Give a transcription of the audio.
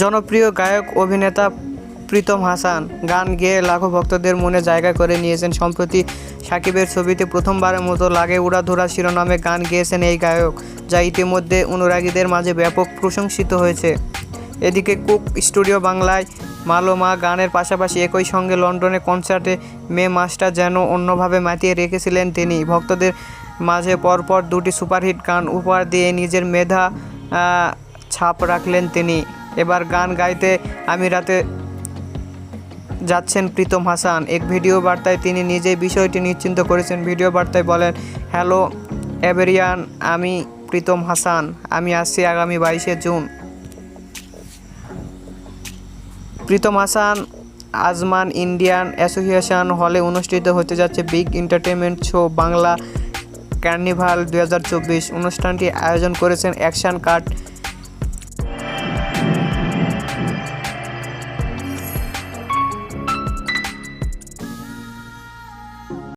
জনপ্রিয় গায়ক, অভিনেতা প্রীতম হাসান গান গেয়ে লাখো ভক্তদের মনে জায়গা করে নিয়েছেন। সম্প্রতি সাকিবের ছবিতে প্রথমবারের মতো লাগে উড়াধুরা শিরোনামে গান গেয়েছেন এই গায়ক, যা ইতিমধ্যে অনুরাগীদের মাঝে ব্যাপক প্রশংসিত হয়েছে। এদিকে কুক স্টুডিও বাংলায় মালোমা গানের পাশাপাশি একই সঙ্গে লন্ডনে কনসার্টে মে মাসটা যেন অন্যভাবে মাতিয়ে রেখেছিলেন তিনি। ভক্তদের মাঝে পরপর দুটি সুপারহিট গান উপহার দিয়ে নিজের মেধা ছাপ রাখলেন তিনি। এবার গান গাইতে আমি রাতে যাচ্ছেন প্রীতম হাসান। এক ভিডিও বার্তায় তিনি নিজেই বিষয়টি নিশ্চিন্ত করেছেন। ভিডিও বার্তায় বলেন, হ্যালো এভেরিয়ান আমি প্রীতম হাসান। আমি আসছি আগামী বাইশে June. Pritam Hasan, Ajman Indian association হলে অনুষ্ঠিত হতে যাচ্ছে big entertainment show Bangla carnival দু হাজার চব্বিশ। অনুষ্ঠানটি আয়োজন করেছেন অ্যাকশন কার্ড